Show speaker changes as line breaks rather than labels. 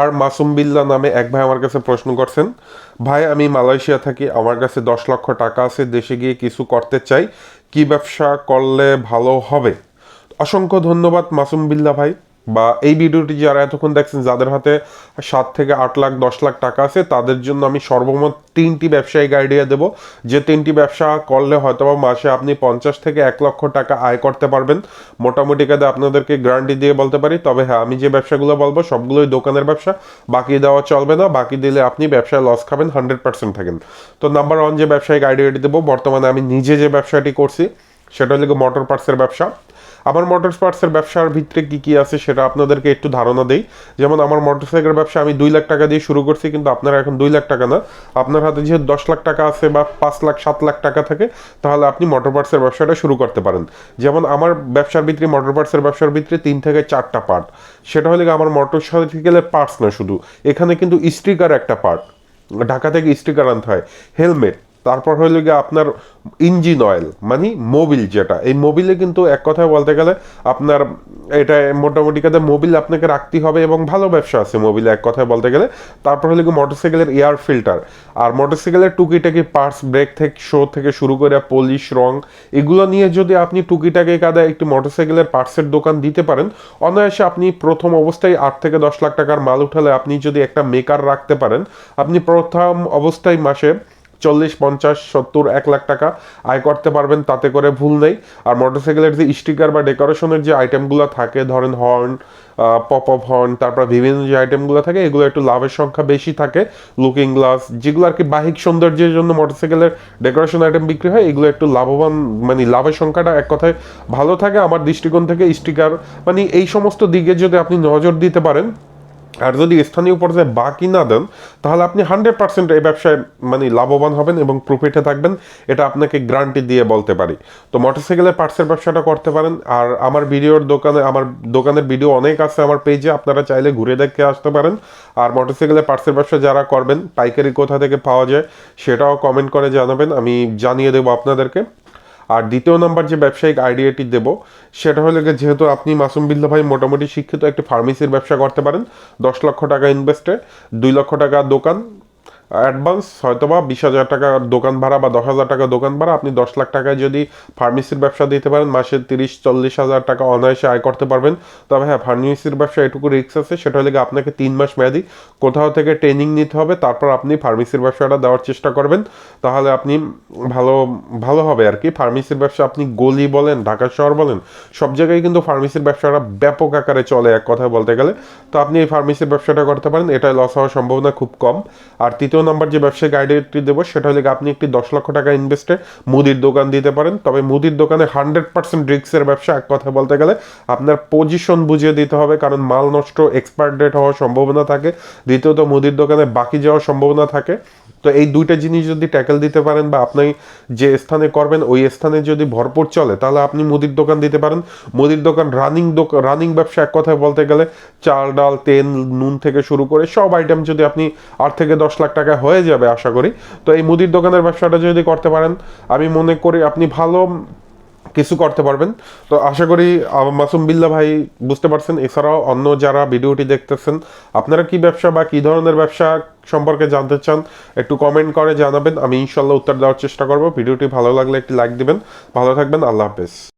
আর মাসুম বিল্লা নামে এক ভাই আমার কাছে প্রশ্ন করছেন, ভাই, আমি মালয়েশিয়া থাকি, আমার কাছে দশ লক্ষ টাকা আছে, দেশে গিয়ে কিছু করতে চাই, কি ব্যবসা করলে ভালো হবে? অসংখ্য ধন্যবাদ মাসুম বিল্লা ভাই। বা এই ভিডিওটি যারা এতক্ষণ দেখছেন, যাদের হাতে সাত থেকে আট লাখ, দশ লাখ টাকা আছে, তাদের জন্য আমি সর্বমোট তিনটি ব্যবসায়িক আইডিয়া দেব। যে তিনটি ব্যবসা করলে হয়তো বা মাসে আপনি পঞ্চাশ থেকে এক লক্ষ টাকা আয় করতে পারবেন। মোটামুটি কাজে আপনাদেরকে গ্যারান্টি দিয়ে বলতে পারি। তবে হ্যাঁ আমি যে ব্যবসাগুলো বলব, সবগুলোই দোকানের ব্যবসা। বাকি দেওয়া চলবে না। বাকি দিলে আপনি ব্যবসায় লস খাবেন হান্ড্রেড পার্সেন্ট থাকেন। তো নাম্বার ওয়ান যে ব্যবসায়িক আইডিয়াটি দেবো, বর্তমানে আমি নিজে যে ব্যবসাটি করছি, সেটা হলো মোটর পার্টসের ব্যবসা। আমার মোটর পার্টসের ব্যবসার ভিতরে কি কি আছে সেটা আপনাদেরকে একটু ধারণা দেই। যেমন আমার মোটরসাইকেলের ব্যবসা আমি দুই লাখ টাকা দিয়ে শুরু করছি, কিন্তু আপনারা এখন দুই লাখ টাকা না। আপনার হাতে যেহেতু দশ লাখ টাকা আছে বা পাঁচ লাখ, সাত লাখ টাকা থাকে, তাহলে আপনি মোটর পার্টসের ব্যবসাটা শুরু করতে পারেন। যেমন আমার ব্যবসার ভিতরে মোটর পার্টসের ব্যবসার ভিতরে তিন থেকে চারটা পার্ট সেটা হলে আমার মোটর সাইকেলের পার্টস না শুধু, এখানে কিন্তু স্টিকার একটা পার্ট ঢাকা থেকে স্টিকার আনতে হয় হেলমেট তারপর হইল গিয়ে আপনার ইঞ্জিন অয়েল মানে মোবিল যেটা। এই মোবিলে কিন্তু এক কথায় বলতে গেলে আপনার এটা মোটামুটি কাজে মোবিল আপনাকে রাখতে হবে এবং ভালো ব্যবসা আছে মোবিলে এক কথায় বলতে গেলে। তারপর হলো গিয়ে মোটরসাইকেলের এয়ার ফিল্টার আর মোটরসাইকেলের টুকিটাকি পার্টস ব্রেক থেকে শো থেকে শুরু করে পলিশ রং, এগুলো নিয়ে যদি আপনি টুকিটাকি কাদা একটি মোটরসাইকেলের পার্টসের দোকান দিতে পারেন, অনায়াসে আপনি প্রথম অবস্থায় আট থেকে দশ লাখ টাকার মাল উঠালে আপনি যদি একটা মেকার রাখতে পারেন, আপনি প্রথম অবস্থায় মাসে চল্লিশ, পঞ্চাশ, সত্তর, এক লাখ টাকা আয় করতে পারবেন, তাতে করে ভুল নেই। আর মোটরসাইকেলের যে স্টিকার বা ডেকোরেশনের যে আইটেমগুলো থাকে, ধরেন হর্ন পপ অফ হর্ন তারপর বিভিন্ন যে আইটেমগুলো থাকে, এগুলো একটু লাভের সংখ্যা বেশি থাকে। লুকিং গ্লাস যেগুলো আর কি বাহিক সৌন্দর্যের জন্য মোটরসাইকেলের ডেকোরেশন আইটেম বিক্রি হয়, এগুলো একটু লাভবান মানে লাভের সংখ্যাটা এক কথায় ভালো থাকে। আমার দৃষ্টিকোণ থেকে স্টিকার মানে এই সমস্ত দিকে যদি আপনি নজর দিতে পারেন আর যদি স্থানীয় পর্যায়ে বাকি না দেন, তাহলে আপনি হান্ড্রেড পার্সেন্ট এই ব্যবসায় মানে লাভবান হবেন এবং প্রফিটে থাকবেন। এটা আপনাকে গ্যারান্টি দিয়ে বলতে পারি। তো মোটরসাইকেলের পার্টসের ব্যবসাটা করতে পারেন। আর আমার ভিডিওর দোকানে, আমার দোকানের ভিডিও অনেক আছে আমার পেজে আপনারা চাইলে ঘুরে দেখে আসতে পারেন। আর মোটরসাইকেলের পার্টসের ব্যবসা যারা করবেন, পাইকারি কোথা থেকে পাওয়া যায়, সেটাও কমেন্ট করে জানাবেন। আমি জানিয়ে দেবো আপনাদেরকে। আর দ্বিতীয় নাম্বার যে ব্যবসায়িক আইডিয়াটি দেব, সেটা হলো যেহেতু আপনি মাসুম বিল্লা ভাই মোটামুটি শিক্ষিত একটি ফার্মেসির ব্যবসা করতে পারেন, দশ লক্ষ টাকা ইনভেস্টে দুই লক্ষ টাকা দোকান অ্যাডভান্স হয়তো বা বিশ হাজার টাকা দোকান ভাড়া বা দশ হাজার টাকা দোকান ভাড়া। আপনি দশ লাখ টাকায় যদি ফার্মেসির ব্যবসা দিতে পারেন, মাসে তিরিশ, চল্লিশ হাজার টাকা অনায়াসে আয় করতে পারবেন। তবে হ্যাঁ ফার্মেসির ব্যবসা এটুকু রিস্ক আছে, সেটা হলে আপনাকে তিন মাস মেয়াদি। কোথাও থেকে ট্রেনিং নিতে হবে, তারপর আপনি ফার্মেসির ব্যবসাটা দেওয়ার চেষ্টা করবেন। তাহলে আপনি ভালো ভালো হবে আর কি। ফার্মেসির ব্যবসা আপনি গলি বলেন, ঢাকা শহর বলেন, সব জায়গায় কিন্তু ফার্মেসির ব্যবসাটা ব্যাপক আকারে চলে এক কথায় বলতে গেলে। তো আপনি এই ফার্মেসির ব্যবসাটা করতে পারেন, এটাই লস হওয়ার সম্ভাবনা খুব কম। আর তৃতীয় নম্বর যে ব্যবসায়িক আইডিয়াটি দেবো, সেটা হলে আপনি একটি দশ লক্ষ টাকা ইনভেস্টে মুদির দোকান দিতে পারেন। তবে মুদির দোকানে হান্ড্রেড পার্সেন্ট রিক্সের ব্যবসা, এক কথা বলতে গেলে আপনার পজিশন বুঝিয়ে দিতে হবে, কারণ মাল নষ্ট এক্সপায়ার ডেট হওয়ার সম্ভাবনা থাকে। দ্বিতীয়ত, মুদির দোকানে বাকি যাওয়ার সম্ভাবনা থাকে। তো এই দুইটা জিনিস যদি ট্যাকেল দিতে পারেন বা আপনি যে স্থানে করবেন, ওই স্থানে যদি ভরপুর চলে, তাহলে আপনি মুদির দোকান দিতে পারেন। মুদির দোকান রানিং দোকান রানিং ব্যবসা এক কথায় বলতে গেলে চাল, ডাল, তেল, নুন থেকে শুরু করে সব আইটেম যদি আপনি আট থেকে দশ লাখ টাকা হয়ে যাবে, আশা করি। তো এই মুদির দোকানের ব্যবসাটা যদি করতে পারেন, আমি মনে করি আপনি ভালো কিছু করতে পারবেন। তো আশা করি মাসুম বিল্লা ভাই বুঝতে পারছেন। এছাড়াও অন্য যারা ভিডিওটি দেখতেছেন, আপনারা কি ব্যবসা বা কি ধরনের ব্যবসা সম্পর্কে জানতে চান, একটু কমেন্ট করে জানাবেন। আমি ইনশাল্লাহ উত্তর দেওয়ার চেষ্টা করব। ভিডিওটি ভালো লাগলে একটি লাইক দিবেন। ভালো থাকবেন। আল্লাহ হাফেজ।